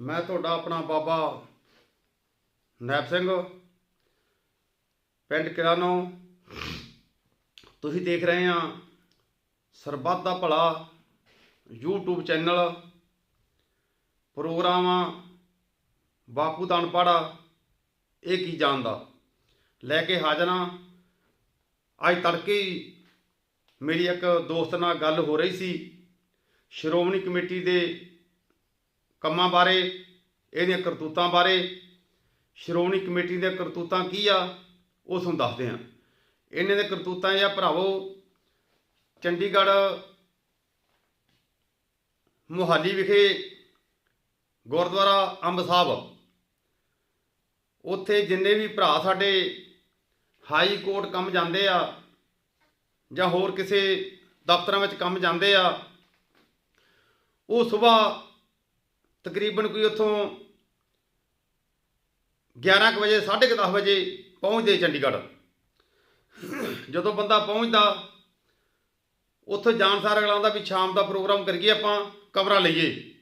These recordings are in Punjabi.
ਮੈਂ ਤੁਹਾਡਾ ਆਪਣਾ ਬਾਬਾ ਨੈਬ ਸਿੰਘ, ਪਿੰਡ ਕਿਰਾਨੋ। ਤੁਸੀਂ ਦੇਖ ਰਹੇ ਆ ਸਰਬੱਤ ਦਾ ਭਲਾ YouTube ਚੈਨਲ, ਪ੍ਰੋਗਰਾਮ ਆ ਬਾਪੂ ਦਾ ਅਨਪੜਾ ਇਹ ਕੀ ਜਾਣਦਾ? ਲੈ ਕੇ ਹਾਜ਼ਰ ਹਾਂ। ਅੱਜ ਤੜਕੇ ਮੇਰੀ ਇੱਕ ਦੋਸਤ ਨਾਲ ਗੱਲ ਹੋ ਰਹੀ ਸੀ। ਸ਼੍ਰੋਮਣੀ ਕਮੇਟੀ ਦੇ ਕੰਮਾਂ ਬਾਰੇ, ਇਹਦੀਆਂ ਕਰਤੂਤਾਂ ਬਾਰੇ, ਸ਼੍ਰੋਮਣੀ ਕਮੇਟੀ ਦੀਆਂ ਕਰਤੂਤਾਂ ਕੀ ਆ, ਉਹ ਤੁਹਾਨੂੰ ਦੱਸਦੇ ਹਾਂ। ਇਹਨਾਂ ਦੇ ਕਰਤੂਤਾਂ ਇਹ ਆ, ਭਰਾਵੋ, ਚੰਡੀਗੜ੍ਹ ਮੁਹਾਲੀ ਵਿਖੇ ਗੁਰਦੁਆਰਾ ਅੰਬ ਸਾਹਿਬ। ਉੱਥੇ ਜਿੰਨੇ ਵੀ ਭਰਾ ਸਾਡੇ ਹਾਈ ਕੋਰਟ ਕੰਮ ਜਾਂਦੇ ਆ, ਜਾਂ ਹੋਰ ਕਿਸੇ ਦਫ਼ਤਰਾਂ ਵਿੱਚ ਕੰਮ ਜਾਂਦੇ ਆ, ਉਹ ਸਵੇਰ ਤਕਰੀਬਨ ਕੋਈ ਉੱਥੋਂ 11 ਕੁ ਵਜੇ 10:30 ਵਜੇ ਪਹੁੰਚਦੇ ਚੰਡੀਗੜ੍ਹ। ਜਦੋਂ ਬੰਦਾ ਪਹੁੰਚਦਾ, ਉੱਥੇ ਜਾਣ ਸਾਰ ਅਗਲਾ ਆਉਂਦਾ ਵੀ ਸ਼ਾਮ ਦਾ ਪ੍ਰੋਗਰਾਮ ਕਰੀਏ ਆਪਾਂ, ਕਮਰਾ ਲਈਏ।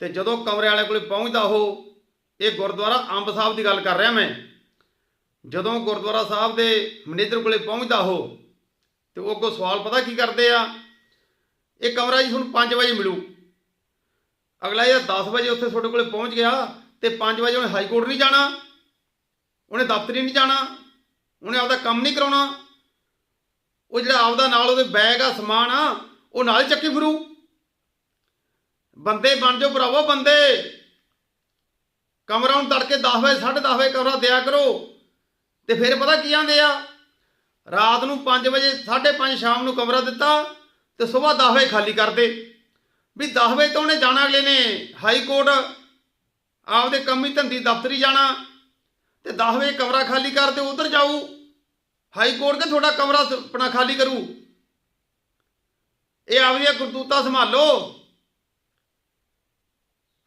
ਤੇ ਜਦੋਂ ਕਮਰੇ ਵਾਲੇ ਕੋਲੇ ਪਹੁੰਚਦਾ ਉਹ, ਇਹ ਗੁਰਦੁਆਰਾ ਅੰਬ ਸਾਹਿਬ ਦੀ ਗੱਲ ਕਰ ਰਿਹਾ ਮੈਂ। ਜਦੋਂ ਗੁਰਦੁਆਰਾ ਸਾਹਿਬ ਦੇ ਮੈਨੇਜਰ ਕੋਲੇ ਪਹੁੰਚਦਾ ਉਹ, ਤੇ ਉਹ ਅੱਗੋਂ ਸਵਾਲ, ਪਤਾ ਕੀ ਕਰਦੇ ਆ? ਇਹ ਕਮਰਾ ਜੀ ਤੁਹਾਨੂੰ 5 ਵਜੇ ਮਿਲੂ। ਅਗਲਾ ਇਹ 10 ਵਜੇ ਉੱਥੇ ਤੁਹਾਡੇ ਕੋਲੇ ਪਹੁੰਚ ਗਿਆ ਤੇ 5 ਵਜੇ ਉਹਨੇ ਹਾਈ ਕੋਰਟ ਨਹੀਂ ਜਾਣਾ, ਉਹਨੇ ਦਫ਼ਤਰੀ ਨਹੀਂ ਜਾਣਾ, ਉਹਨੇ ਆਪਦਾ ਕੰਮ ਨਹੀਂ ਕਰਾਉਣਾ। ਉਹ ਜਿਹੜਾ ਆਪਦਾ ਨਾਲ ਉਹਦੇ ਬੈਗ ਆ, ਸਮਾਨ ਆ, ਉਹ ਨਾਲ ਹੀ ਚੱਕੀ ਫਿਰੂ। ਬੰਦੇ ਬਣ ਜਾਓ ਭਰਾਵੋ ਬੰਦੇ। ਕਮਰਾ ਨੂੰ ਤੜਕੇ 10 ਵਜੇ 10:30 ਵਜੇ ਕਮਰਾ ਦਿਆ ਕਰੋ। ਤੇ ਫਿਰ ਪਤਾ ਕੀ ਆਂਦੇ ਆ? ਰਾਤ ਨੂੰ 5 ਵਜੇ 5:30 ਸ਼ਾਮ ਨੂੰ ਕਮਰਾ ਦਿੱਤਾ ਤੇ ਸਵੇਰ 10 ਵਜੇ ਖਾਲੀ ਕਰਦੇ ਵੀ 10 ਵਜੇ ਤੋਂ ਉਹਨੇ ਜਾਣਾ ਅਗਲੇ ਨੇ ਹਾਈ ਕੋਰਟ ਆਪਦੇ ਕੰਮੀ ਧੰਦੀ ਦਫ਼ਤਰੀ ਜਾਣਾ। ਤੇ 10 ਵਜੇ ਕਮਰਾ ਖਾਲੀ ਕਰਦੇ ਉਧਰ ਜਾਊ। ਹਾਈ ਕੋਰਟ ਕੇ ਤੁਹਾਡਾ ਕਮਰਾ ਸ- ਆਪਣਾ ਖਾਲੀ ਕਰੂ? ਇਹ ਆਪਦੀਆਂ ਕਰਤੂਤਾਂ ਸੰਭਾਲੋ।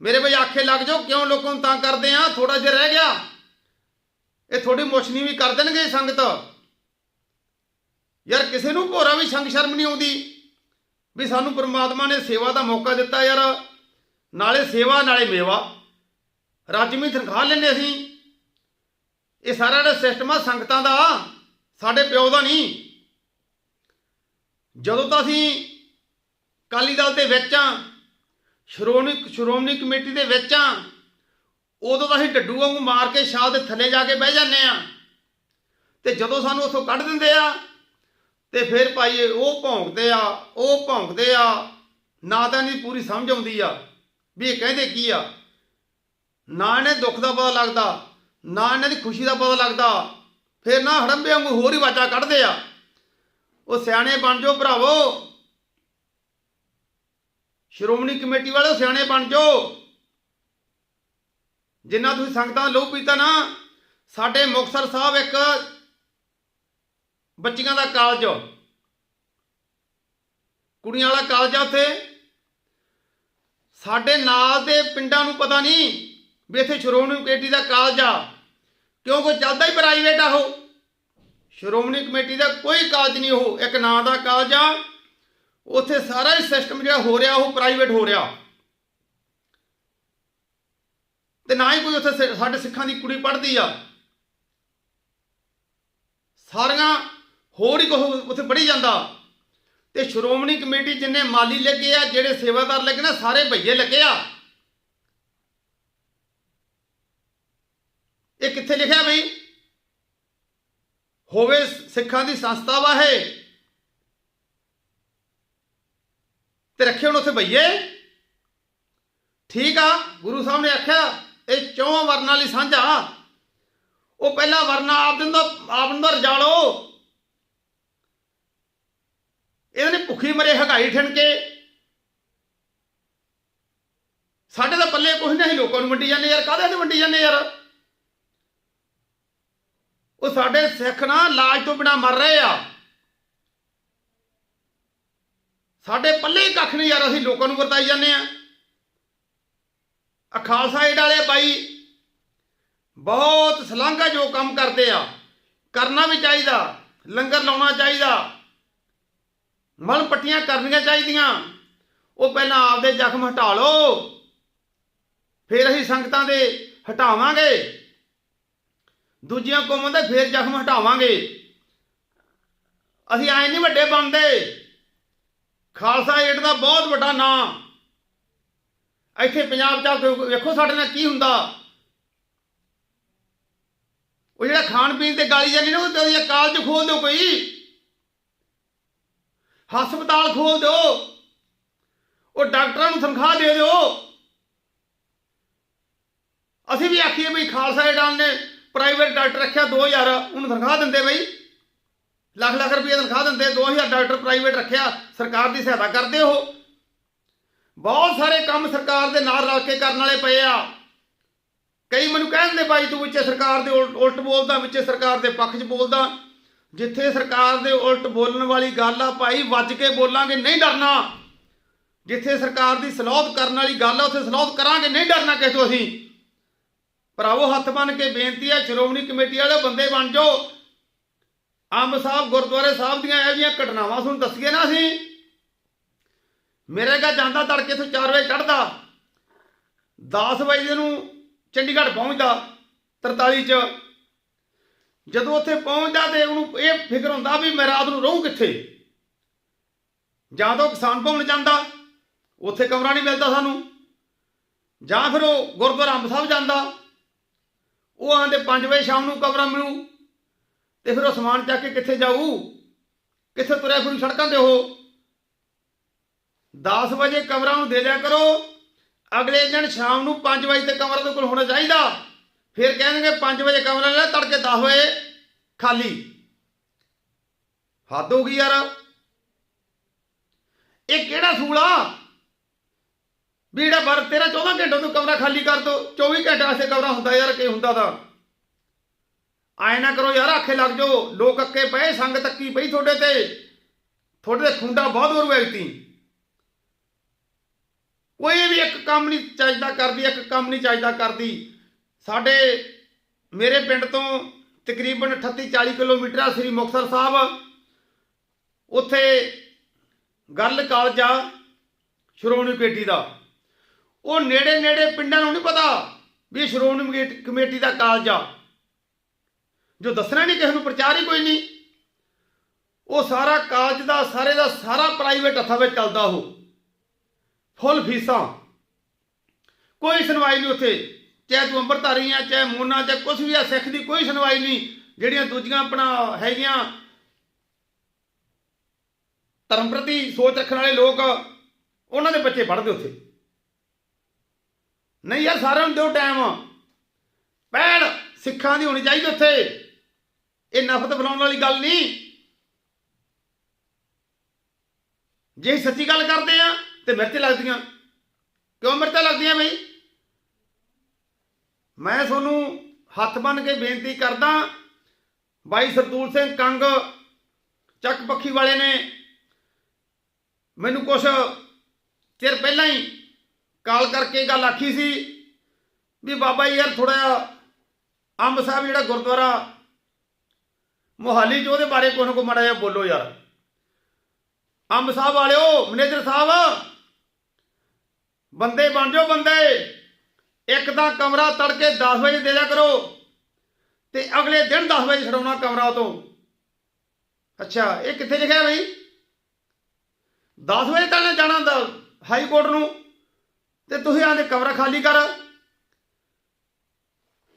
ਮੇਰੇ ਬਈ ਆਖੇ ਲੱਗ ਜਾਓ, ਕਿਉਂ ਲੋਕਾਂ ਨੂੰ ਤੰਗ ਕਰਦੇ ਆ? ਥੋੜਾ ਜਿਹਾ ਰਹਿ ਗਿਆ। ਇਹ ਥੋੜੀ ਮੋਸ਼ਨੀ ਵੀ ਕਰ ਦੇਣਗੇ ਸੰਗਤ? ਯਾਰ ਕਿਸੇ ਨੂੰ ਭੋਰਾ ਵੀ ਸੰਗ ਸ਼ਰਮ ਨਹੀਂ ਆਉਂਦੀ। ਵੀ ਸਾਨੂੰ ਪਰਮਾਤਮਾ ਨੇ ਸੇਵਾ ਦਾ ਮੌਕਾ ਦਿੱਤਾ ਯਾਰ। ਨਾਲੇ ਸੇਵਾ, ਨਾਲੇ ਮੇਵਾ। ਰਾਜਮੀ ਤਨਖਾਹ ਲੈਂਦੇ ਅਸੀਂ। ਇਹ ਸਾਰਾ ਜਿਹੜਾ ਸਿਸਟਮ ਆ ਸੰਗਤਾਂ ਦਾ, ਸਾਡੇ ਪਿਓ ਦਾ ਨਹੀਂ। ਜਦੋਂ ਤਾਂ ਅਸੀਂ ਕਾਲੀ ਦਲ ਦੇ ਵਿੱਚ ਆ, ਸ਼੍ਰੋਮਣੀ ਸ਼੍ਰੋਮਣੀ ਕਮੇਟੀ ਦੇ ਵਿੱਚ ਆ, ਉਦੋਂ ਤਾਂ ਅਸੀਂ ਡੱਡੂ ਵਾਂਗੂ ਮਾਰ ਕੇ ਸ਼ਾਹ ਦੇ ਥੱਲੇ ਜਾ ਕੇ ਬਹਿ ਜਾਂਦੇ ਆ। ਤੇ ਜਦੋਂ ਸਾਨੂੰ ਉੱਥੋਂ ਕੱਢ ਦਿੰਦੇ ਆ ਤੇ ਫਿਰ ਭਾਈ ਉਹ ਭੌਂਕਦੇ ਆ, ਉਹ ਭੌਂਕਦੇ ਆ। ਨਾ ਤਾਂ ਨਹੀਂ ਪੂਰੀ ਸਮਝ ਆਉਂਦੀ ਆ ਵੀ ਇਹ ਕਹਿੰਦੇ ਕੀ ਆ। ਨਾ ਇਹਨੇ ਦੁੱਖ ਦਾ ਪਤਾ ਲੱਗਦਾ, ਨਾ ਇਹਨਾਂ ਦੀ ਖੁਸ਼ੀ ਦਾ ਪਤਾ ਲੱਗਦਾ, ਫਿਰ ਨਾ ਹੜੰਬੇ ਵਾਂਗੂ ਹੋਰ ਹੀ ਵਾਚਾ ਕੱਢਦੇ ਆ। ਉਹ ਸਿਆਣੇ ਬਣ ਜਾਓ ਭਰਾਵੋ। ਸ਼੍ਰੋਮਣੀ ਕਮੇਟੀ ਵਾਲੇ ਸਿਆਣੇ ਬਣ ਜਾਓ। ਜਿੰਨਾ ਤੁਸੀਂ ਸੰਗਤਾਂ ਦਾ ਲਹੂ ਪੀਤਾ ਨਾ, ਸਾਡੇ ਮੁਕਤਸਰ ਸਾਹਿਬ ਇੱਕ ਬੱਚੀਆਂ ਦਾ ਕਾਲਜ। ਕੁੜੀਆਂ ਵਾਲਾ ਕਾਲਜ ਆ ਉੱਥੇ। ਸਾਡੇ ਨਾਲ ਦੇ ਪਿੰਡਾਂ ਨੂੰ ਪਤਾ ਨਹੀਂ ਵੀ ਇੱਥੇ ਸ਼੍ਰੋਮਣੀ ਕਮੇਟੀ ਦਾ ਕਾਲਜ ਆ। ਕਿਉਂਕਿ ਚੱਲਦਾ ਹੀ ਪ੍ਰਾਈਵੇਟ ਆ ਉਹ। ਸ਼੍ਰੋਮਣੀ ਕਮੇਟੀ ਦਾ ਕੋਈ ਕਾਲਜ ਨਹੀਂ ਉਹ। ਇੱਕ ਨਾਂ ਦਾ ਕਾਲਜ ਆ। ਉੱਥੇ ਸਾਰਾ ਹੀ ਸਿਸਟਮ ਜਿਹੜਾ ਹੋ ਰਿਹਾ, ਉਹ ਪ੍ਰਾਈਵੇਟ ਹੋ ਰਿਹਾ। ਤੇ ਨਾ ਹੀ ਕੋਈ ਉੱਥੇ ਸਿ- ਸਾਡੇ ਸਿੱਖਾਂ ਦੀ ਕੁੜੀ ਪੜ੍ਹਦੀ ਆ। ਸਾਰੀਆਂ ਹੋਰ ਹੀ ਕੁਛ ਉੱਥੇ ਪੜ੍ਹੀ ਜਾਂਦਾ। ਤੇ ਸ਼੍ਰੋਮਣੀ ਕਮੇਟੀ ਜਿੰਨੇ ਮਾਲੀ ਲੱਗੇ ਆ, ਜਿਹੜੇ ਸੇਵਾਦਾਰ ਲੱਗੇ ਨਾ, ਸਾਰੇ ਭਈਏ ਲੱਗੇ ਆ। ਇਹ ਕਿੱਥੇ ਲਿਖਿਆ ਬਈ? ਹੋਵੇ ਸਿੱਖਾਂ ਦੀ ਸੰਸਥਾ ਵਾ ਇਹ ਤੇ ਰੱਖੇ ਹੁਣ ਉੱਥੇ ਭਈਏ। ਠੀਕ ਆ, ਗੁਰੂ ਸਾਹਿਬ ਨੇ ਆਖਿਆ, ਇਹ ਚੌਂ ਵਰਨਾਂ ਲਈ ਸਾਂਝਾ। ਉਹ ਪਹਿਲਾ ਵਰਨਾ ਆਪ ਦਿੰਦਾ, ਆਪ ਨੂੰ ਤਾਂ ਰਜਾਲੋ ਇਹਦੇ ਨੇ ਭੁੱਖੀ ਮਰੇ ਹਗਾਈ ਠਣ ਕੇ। ਸਾਡੇ ਤਾਂ ਪੱਲੇ ਕੁਝ ਨਹੀਂ, ਲੋਕਾਂ ਨੂੰ ਵੰਡੀ ਜਾਂਦੇ ਯਾਰ, ਕਾਹਦੇ ਤੇ ਵੰਡੀ ਜਾਂਦੇ ਯਾਰ? ਉਹ ਸਾਡੇ ਸਿੱਖ ਨਾ ਲਾਜ ਤੋਂ ਬਿਨਾ ਮਰ ਰਹੇ ਆ। ਸਾਡੇ ਪੱਲੇ ਕੱਖ ਨਹੀਂ ਯਾਰ, ਅਸੀਂ ਲੋਕਾਂ ਨੂੰ ਵਰਤਾਈ ਜਾਂਦੇ ਆ। ਆ ਖਾਲਸਾ ਏਡ ਵਾਲੇ ਬਾਈ, ਬਹੁਤ ਸਲਾਘਾ ਜੋ ਕੰਮ ਕਰਦੇ ਆ। ਕਰਨਾ ਵੀ ਚਾਹੀਦਾ, ਲੰਗਰ ਲਾਉਣਾ ਚਾਹੀਦਾ। ਮਲ ਪੱਟੀਆਂ ਕਰਨੀਆਂ ਚਾਹੀਦੀਆਂ। ਉਹ ਪਹਿਲਾਂ ਆਪਦੇ ਜ਼ਖਮ ਹਟਾ ਲਓ। ਫਿਰ ਅਸੀਂ ਸੰਗਤਾਂ ਦੇ ਹਟਾਵਾਂਗੇ। ਦੂਜੀਆਂ ਕੌਮਾਂ ਦੇ ਫਿਰ ਜ਼ਖਮ ਹਟਾਵਾਂਗੇ। ਅਸੀਂ ਐ ਨਹੀਂ ਵੱਡੇ ਬਣਦੇ। ਖਾਲਸਾ ਏਡ ਦਾ ਬਹੁਤ ਵੱਡਾ ਨਾਂ। ਇੱਥੇ ਪੰਜਾਬ ਚ ਆ ਵੇਖੋ ਸਾਡੇ ਨਾਲ ਕੀ ਹੁੰਦਾ। ਉਹ ਜਿਹੜਾ ਖਾਣ ਪੀਣ ਤੇ ਗਾਲੀ ਜਾਂਦੀ ਨਾ, ਉਹ ਤੇ ਕਾਲਜ ਖੋਲ ਦਿਓ ਕੋਈ। ਹਸਪਤਾਲ ਖੋਲ ਦਿਓ। ਉਹ ਡਾਕਟਰਾਂ ਨੂੰ ਤਨਖਾਹ ਦੇ ਦਿਓ। ਅਸੀਂ ਵੀ ਆਖੀਏ ਬਈ ਖਾਲਸਾ ਏਡਾਂ ਨੇ ਪ੍ਰਾਈਵੇਟ ਡਾਕਟਰ ਰੱਖਿਆ 2000 ਉਹਨੂੰ ਤਨਖਾਹ ਦਿੰਦੇ ਬਈ। ਲੱਖ ਲੱਖ ਰੁਪਏ ਤਨਖਾਹ ਦਿੰਦੇ 2000 ਡਾਕਟਰ ਪ੍ਰਾਈਵੇਟ ਰੱਖਿਆ, ਸਰਕਾਰ ਦੀ ਸਹਾਇਤਾ ਕਰਦੇ ਉਹ। ਬਹੁਤ ਸਾਰੇ ਕੰਮ ਸਰਕਾਰ ਦੇ ਨਾਲ ਰਲ ਕੇ ਕਰਨ ਵਾਲੇ ਪਏ ਆ। ਕਈ ਮੈਨੂੰ ਕਹਿੰਦੇ ਬਾਈ ਤੂੰ ਵਿੱਚ ਸਰਕਾਰ ਦੇ ਉਲਟ ਉਲਟ ਬੋਲਦਾ, ਵਿੱਚ ਸਰਕਾਰ ਦੇ ਪੱਖ 'ਚ ਬੋਲਦਾ। ਜਿੱਥੇ ਸਰਕਾਰ ਦੇ ਉਲਟ ਬੋਲਣ ਵਾਲੀ ਗੱਲ ਆ ਭਾਈ, ਵੱਜ ਕੇ ਬੋਲਾਂਗੇ, ਨਹੀਂ ਡਰਨਾ। ਜਿੱਥੇ ਸਰਕਾਰ ਦੀ ਸਲੋਧ ਕਰਨ ਵਾਲੀ ਗੱਲ ਆ, ਉੱਥੇ ਸਲੋਧ ਕਰਾਂਗੇ, ਨਹੀਂ ਡਰਨਾ ਕਿਸੇ ਤੋਂ ਅਸੀਂ। ਭਰਾਵੋ, ਹੱਥ ਬੰਨ ਕੇ ਬੇਨਤੀ ਹੈ ਸ਼੍ਰੋਮਣੀ ਕਮੇਟੀ ਵਾਲੇ ਬੰਦੇ ਬਣ ਜਾਓ। ਅੰਬ ਸਾਹਿਬ ਗੁਰਦੁਆਰੇ ਸਾਹਿਬ ਦੀਆਂ ਇਹੋ ਜਿਹੀਆਂ ਘਟਨਾਵਾਂ ਤੁਹਾਨੂੰ ਦੱਸੀਏ ਨਾ ਅਸੀਂ। ਮੇਰੇ ਕਾ ਜਾਂਦਾ ਤੜਕੇ ਤੋਂ 4 ਵਜੇ ਚੜਦਾ 10 ਵਜੇ ਨੂੰ ਚੰਡੀਗੜ੍ਹ ਪਹੁੰਚਦਾ 43 ਚ। ਜਦੋਂ ਉੱਥੇ ਪਹੁੰਚਦਾ ਤੇ ਉਹਨੂੰ ਇਹ ਫਿਕਰ ਹੁੰਦਾ ਵੀ ਮੈਂ ਰਾਤ ਨੂੰ ਰਹੂੰ ਕਿੱਥੇ? ਜਾਂ ਤਾਂ ਉਹ ਕਿਸਾਨ ਭਵਨ ਜਾਂਦਾ, ਉੱਥੇ ਕਮਰਾ ਨਹੀਂ ਮਿਲਦਾ ਸਾਨੂੰ। ਜਾਂ ਫਿਰ ਉਹ ਗੁਰਦੁਆਰਾ ਅੰਬ ਸਾਹਿਬ ਜਾਂਦਾ। ਉਹ ਆਂਦੇ 5 ਵਜੇ ਸ਼ਾਮ ਨੂੰ ਕਮਰਾ ਮਿਲੂ ਤੇ ਫਿਰ ਉਹ ਸਮਾਨ ਚੱਕ ਕੇ ਕਿੱਥੇ ਜਾਊ? ਕਿੱਥੇ ਤੁਰਿਆ ਫਿਰੂ ਸੜਕਾਂ ਤੇ ਉਹ? 10 ਵਜੇ ਕਮਰਾ ਨੂੰ ਦੇ ਦਿਆ ਕਰੋ। ਅਗਲੇ ਦਿਨ ਸ਼ਾਮ ਨੂੰ 5 ਵਜੇ ਤੇ ਕਮਰਾ ਦੇ ਕੋਲ ਹੋਣਾ ਚਾਹੀਦਾ। ਫਿਰ ਕਹਿਣਗੇ 5 ਵਜੇ ਕਮਰਾ ਲੈ ਤੜਕੇ 10 ਵਜੇ ਖਾਲੀ। ਹੱਦ ਹੋ ਗਈ ਯਾਰ। ਇਹ ਕਿਹੜਾ ਸੂਲਾ ਵੀ ਜਿਹੜਾ ਬਰ ਤੇਰਾ 14 ਘੰਟੇ ਤੋਂ ਕਮਰਾ ਖਾਲੀ ਕਰ ਦੋ 24 ਘੰਟੇ ਵਾਸਤੇ ਕਮਰਾ ਹੁੰਦਾ ਯਾਰ ਕੀ ਹੁੰਦਾ ਦਾ ਆਏ ਨਾ ਕਰੋ ਯਾਰ, ਆਖੇ ਲੱਗ ਜਾਓ, ਲੋਕ ਅੱਕੇ ਪਏ ਸੰਗ ਤੱਕੀ ਪਈ ਤੁਹਾਡੇ ਤੇ। ਤੁਹਾਡੇ ਤੇ ਖੁੰਡਾ ਬਹੁਤ ਹੋਰ ਐਕਤੀ ਕੋਈ ਵੀ ਇੱਕ ਕੰਮ ਨਹੀਂ ਚਾਹੀਦਾ ਕਰਦੀ, ਇੱਕ ਕੰਮ ਨਹੀਂ ਚਾਹੀਦਾ ਕਰਦੀ। ਸਾਡੇ ਮੇਰੇ ਪਿੰਡ ਤੋਂ ਤਕਰੀਬਨ 38 40 ਕਿਲੋਮੀਟਰ ਆ ਸ੍ਰੀ ਮੁਕਤਸਰ ਸਾਹਿਬ। ਉੱਥੇ ਗੱਲ ਕਾਲਜ ਆ, ਸ਼੍ਰੋਮਣੀ ਕਮੇਟੀ ਦਾ। ਉਹ ਨੇੜੇ ਨੇੜੇ ਪਿੰਡਾਂ ਨੂੰ ਨਹੀਂ ਪਤਾ ਵੀ ਸ਼੍ਰੋਮਣੀ ਕਮੇਟੀ- ਕਮੇਟੀ ਦਾ ਕਾਲਜ ਆ। ਜੋ ਦੱਸਣਾ ਨਹੀਂ ਕਿਸੇ ਨੂੰ, ਪ੍ਰਚਾਰ ਹੀ ਕੋਈ ਨਹੀਂ। ਉਹ ਸਾਰਾ ਕਾਲਜ ਦਾ, ਸਾਰੇ ਦਾ ਸਾਰਾ ਪ੍ਰਾਈਵੇਟ ਹੱਥਾਂ ਵਿੱਚ ਚੱਲਦਾ ਉਹ। ਫੁੱਲ ਫੀਸਾਂ। ਕੋਈ ਸੁਣਵਾਈ ਨਹੀਂ ਉੱਥੇ। ਚਾਹੇ ਤੂੰ ਅੰਮ੍ਰਿਤਧਾਰੀ ਆ, ਚਾਹੇ ਮੋਨਾ, ਚਾਹੇ ਕੁਝ ਵੀ ਆ, ਸਿੱਖ ਦੀ ਕੋਈ ਸੁਣਵਾਈ ਨਹੀਂ। ਜਿਹੜੀਆਂ ਦੂਜੀਆਂ ਆਪਣਾ ਹੈਗੀਆਂ ਧਰਮ ਪ੍ਰਤੀ ਸੋਚ ਰੱਖਣ ਵਾਲੇ ਲੋਕ, ਉਹਨਾਂ ਦੇ ਬੱਚੇ ਪੜ੍ਹਦੇ ਉੱਥੇ। ਨਹੀਂ ਯਾਰ, ਸਾਰਿਆਂ ਨੂੰ ਦਿਓ ਟਾਈਮ ਪਹਿਲ ਸਿੱਖਾਂ ਦੀ ਹੋਣੀ ਚਾਹੀਦੀ ਉੱਥੇ। ਇਹ ਨਫ਼ਰਤ ਫੈਲਾਉਣ ਵਾਲੀ ਗੱਲ ਨਹੀਂ। ਜੇ ਸੱਚੀ ਗੱਲ ਕਰਦੇ ਆ, ਤੇ ਮਿਰਚ ਲੱਗਦੀਆਂ। ਕਿਉਂ ਮਿਰਚਾਂ ਲੱਗਦੀਆਂ ਬਈ? ਮੈਂ ਤੁਹਾਨੂੰ ਹੱਥ ਬੰਨ ਕੇ ਬੇਨਤੀ ਕਰਦਾ, ਬਾਈ ਸਰਦੂਲ ਸਿੰਘ ਕੰਗ, ਚੱਕ ਪੱਖੀ ਵਾਲੇ ਨੇ, ਮੈਨੂੰ ਕੁਛ ਚਿਰ ਪਹਿਲਾਂ ਹੀ ਕਾਲ ਕਰਕੇ ਗੱਲ ਆਖੀ ਸੀ ਵੀ ਬਾਬਾ ਜੀ ਯਾਰ ਥੋੜਾ ਜਿਹਾ ਅੰਬ ਸਾਹਿਬ ਜਿਹੜਾ ਗੁਰਦੁਆਰਾ, ਮੋਹਾਲੀ ਚ ਉਹਦੇ ਬਾਰੇ ਕੋਈ ਨਾ ਕੋਈ ਮਾੜਾ ਜਿਹਾ ਬੋਲੋ ਯਾਰ। ਅੰਬ ਸਾਹਿਬ ਵਾਲਿਓ, ਮੈਨੇਜਰ ਸਾਹਿਬ, ਬੰਦੇ ਬਣ ਜਾਓ ਬੰਦੇ। ਇੱਕ ਤਾਂ ਕਮਰਾ ਤੜਕੇ 10 ਵਜੇ ਦੇ ਦਿਆ ਕਰੋ ਤੇ ਅਗਲੇ ਦਿਨ 10 ਵਜੇ ਛਡਾਉਣਾ ਕਮਰਾ ਤੋਂ ਅੱਛਾ, ਇਹ ਕਿੱਥੇ ਲਿਖਿਆ ਬਈ? 10 ਵਜੇ ਤੱਕ ਜਾਣਾ ਹੁੰਦਾ ਹਾਈ ਕੋਰਟ ਨੂੰ। ਤੇ ਤੁਸੀਂ ਆਂਦੇ ਕਮਰਾ ਖਾਲੀ ਕਰ।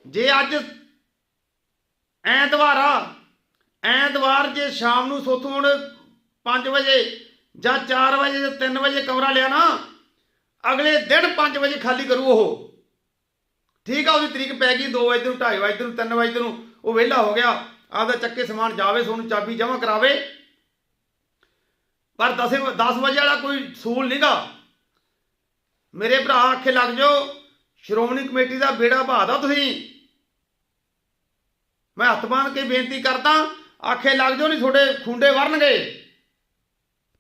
ਜੇ ਅੱਜ ਐਤਵਾਰ ਆ, ਐਤਵਾਰ ਜੇ ਸ਼ਾਮ ਨੂੰ ਸੋਥੋਂ ਹੁਣ 5 ਵਜੇ ਜਾਂ 4 ਵਜੇ ਜਾਂ 3 ਵਜੇ ਕਮਰਾ ਲਿਆ ਨਾ ਅਗਲੇ ਦਿਨ 5 ਵਜੇ ਖਾਲੀ ਕਰੂ ਉਹ। ਠੀਕ ਆ, ਉਹਦੀ ਤਰੀਕ ਪੈ ਗਈ 2 ਵਜੇ ਨੂੰ 2:30 ਵਜੇ ਨੂੰ 3 ਵਜੇ ਨੂੰ ਉਹ ਵਿਹਲਾ ਹੋ ਗਿਆ। ਆਪਦਾ ਚੱਕੇ ਸਮਾਨ ਜਾਵੇ, ਸੋਨੂੰ ਚਾਬੀ ਜਮ੍ਹਾਂ ਕਰਾਵੇ। ਪਰ 10 10 ਵਜੇ ਵਾਲਾ ਕੋਈ ਸੂਲ ਨਹੀਂਗਾ ਮੇਰੇ ਭਰਾ ਆਖੇ ਲੱਗ ਜਾਓ ਸ਼੍ਰੋਮਣੀ ਕਮੇਟੀ ਦਾ ਬੇੜਾ ਬਹਾਦਾ ਤੁਸੀਂ। ਮੈਂ ਹੱਥ ਬੰਨ ਕੇ ਬੇਨਤੀ ਕਰਦਾ, ਆਖੇ ਲੱਗ ਜਾਓ ਨਹੀਂ ਤੁਹਾਡੇ ਖੁੰਡੇ ਵਰਨਗੇ।